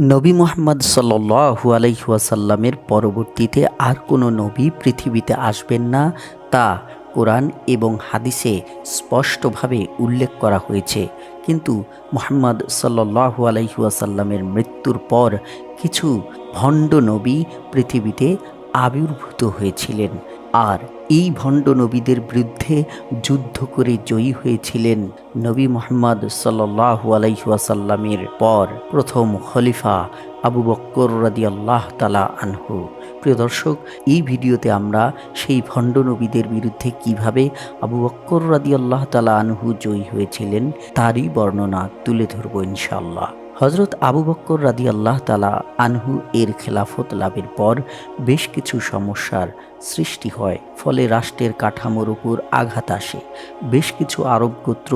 নবী মোহাম্মদ সাল্লু আলাইহাসাল্লামের পরবর্তীতে আর কোনো নবী পৃথিবীতে আসবেন না তা কোরআন এবং হাদিসে স্পষ্টভাবে উল্লেখ করা হয়েছে। কিন্তু মোহাম্মদ সাল্লু আলাইহাসাল্লামের মৃত্যুর পর কিছু ভণ্ড নবী পৃথিবীতে আবির্ভূত হয়েছিলেন। আর এই ভণ্ড নবীদের বিরুদ্ধে যুদ্ধ করে জয়ী হয়েছিলেন নবী মোহাম্মদ সাল্লাহ আলাইহাসাল্লামের পর প্রথম খলিফা আবু বক্কর রাদি আল্লাহ তালা আনহু। প্রিয় দর্শক, এই ভিডিওতে আমরা সেই ভণ্ড নবীদের বিরুদ্ধে কীভাবে আবু বক্কর রাদি আল্লাহ তালা আনহু জয়ী হয়েছিলেন, তারই বর্ণনা তুলে ধরব ইনশাল্লাহ হজরত আবু বক্কর রাদি আল্লাহ তালা আনহু এর খেলাফত লাভের পর বেশ কিছু সমস্যার সৃষ্টি হয়, ফলে রাষ্ট্রের কাঠামোর উপর আঘাত আসে। বেশ কিছু আরব গোত্র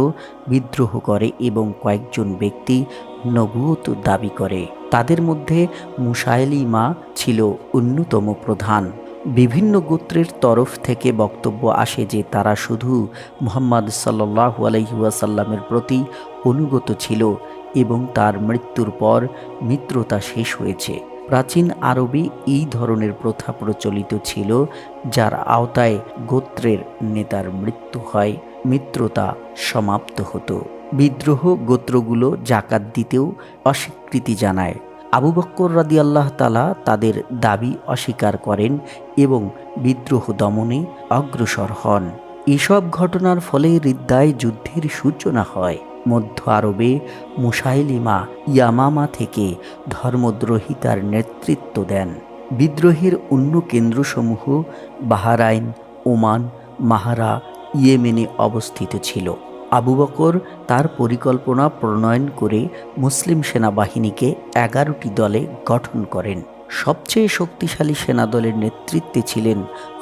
বিদ্রোহ করে এবং কয়েকজন ব্যক্তি নবুয়ত দাবি করে। তাদের মধ্যে মুসাইলিমা ছিল অন্যতম প্রধান। বিভিন্ন গোত্রের তরফ থেকে বক্তব্য আসে যে তারা শুধু মোহাম্মদ সাল্লাহ আলহিউসাল্লামের প্রতি অনুগত ছিল এবং তার মৃত্যুর পর মিত্রতা শেষ হয়েছে। প্রাচীন আরবে এই ধরনের প্রথা প্রচলিত ছিল, যার আওতায় গোত্রের নেতার মৃত্যু হয়। মিত্রতা সমাপ্ত হতো। বিদ্রোহ গোত্রগুলো জাকাত দিতেও অস্বীকৃতি জানায়। আবু বক্কর রাদি আল্লাহ তালা তাদের দাবি অস্বীকার করেন এবং বিদ্রোহ দমনে অগ্রসর হন। এসব ঘটনার ফলে হৃদ্যায় যুদ্ধের সূচনা হয়। মধ্য আরবে মুসাইলিমা ইয়ামামা থেকে ধর্মদ্রোহিতার নেতৃত্ব দেন। বিদ্রোহের অন্য কেন্দ্রসমূহ বাহারাইন, ওমান, মাহারা, ইয়েমেনে অবস্থিত ছিল। আবু বকর তার পরিকল্পনা প্রণয়ন করে মুসলিম সেনাবাহিনীকে এগারোটি দলে গঠন করেন। সবচেয়ে শক্তিশালী সেনাদলের নেতৃত্বে ছিলেন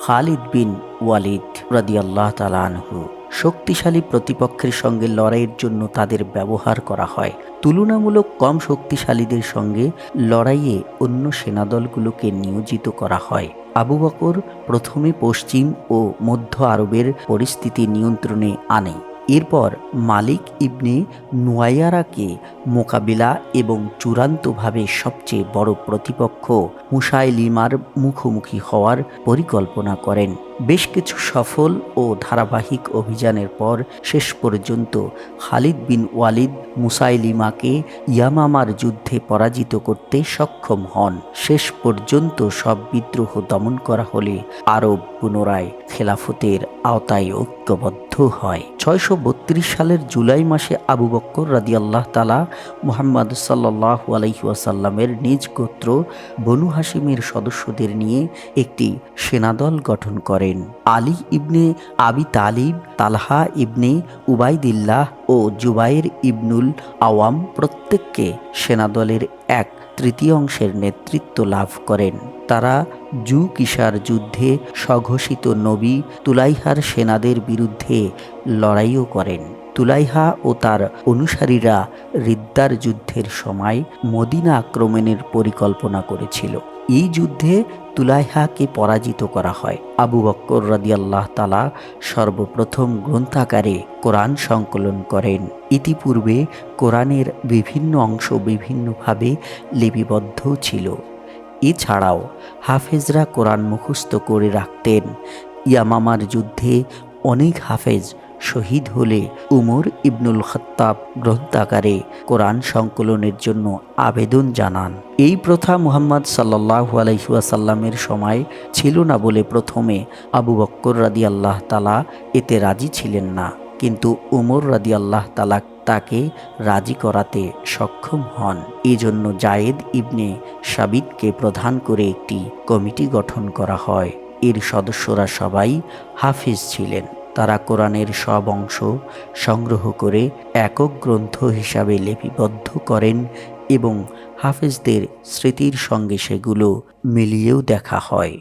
খালিদ বিন ওয়ালিদ রাদিয়াল্লাহ তালা আনহু। শক্তিশালী প্রতিপক্ষের সঙ্গে লড়াইয়ের জন্য তাদের ব্যবহার করা হয়। তুলনামূলক কম শক্তিশালীদের সঙ্গে লড়াইয়ে অন্য সেনাদলগুলোকে নিয়োজিত করা হয়। আবু বকর প্রথমে পশ্চিম ও মধ্য আরবের পরিস্থিতি নিয়ন্ত্রণে আনে। এরপর মালিক ইবনে নুয়াইয়ারাকে মোকাবিলা এবং চূড়ান্তভাবে সবচেয়ে বড় প্রতিপক্ষ মুসাইলিমার মুখোমুখি হওয়ার পরিকল্পনা করেন। বেশ কিছু সফল ও ধারাবাহিক অভিযানের পর শেষ পর্যন্ত খালিদ বিন ওয়ালিদ মুসাইলিমাকে ইয়ামামার যুদ্ধে পরাজিত করতে সক্ষম হন। শেষ পর্যন্ত সব বিদ্রোহ দমন করা হলে আরব পুনরায় খেলাফতের আওতায় ঐক্যবদ্ধ হয়। ছয়শো বত্রিশ সালের জুলাই মাসে আবু বক্কর রাদি আল্লাহ তালা মোহাম্মদ সাল্লাহ আলাইসাল্লামের নিজ গোত্র বনু হাসিমের সদস্যদের নিয়ে একটি সেনাদল গঠন করেন। আলী ইবনে আবি তালিব, তালহা ইবনে উবাইদিল্লাহ ও জুবাইর ইবনুল আওয়াম প্রত্যেককে সেনাদলের এক তৃতীয় অংশের নেতৃত্ব লাভ করেন। তারা জু কিসার যুদ্ধে স্বঘোষিত নবী তুলাইহার সেনাদের বিরুদ্ধে লড়াইও করেন। তুলাইহা ও তার অনুসারীরা রিদ্দার যুদ্ধের সময় মদিনা আক্রমণের পরিকল্পনা করেছিল। এই যুদ্ধে তুলাইহাকে পরাজিত করা হয়। আবু বক্কর রাদিয়াল্লাহ তালা সর্বপ্রথম গ্রন্থাকারে কোরআন সংকলন করেন। ইতিপূর্বে কোরআনের বিভিন্ন অংশ বিভিন্নভাবে লিপিবদ্ধ ছিল। এছাড়াও হাফেজরা কোরআন মুখস্থ করে রাখতেন। ইয়ামামার যুদ্ধে অনেক হাফেজ শহীদ হলে উমর ইবনুল খত্তাব গ্রন্থাকারে কোরআন সংকলনের জন্য আবেদন জানান। এই প্রথা মুহাম্মদ সাল্লাহু আলাইসাল্লামের সময় ছিল না বলে প্রথমে আবু বক্কর রাদি আল্লাহ তালা এতে রাজি ছিলেন না। কিন্তু উমর রাদি আল্লাহ তালা তাকে রাজি করাতে সক্ষম হন। এজন্য জায়েদ ইবনে সাবিদকে প্রধান করে একটি কমিটি গঠন করা হয়। এর সদস্যরা সবাই হাফিজ ছিলেন। তারা কোরআনের সব অংশ সংগ্রহ করে একক গ্রন্থ হিসাবে লিপিবদ্ধ করেন এবং হাফেজদের স্মৃতির সঙ্গে সেগুলো মিলিয়েও দেখা হয়।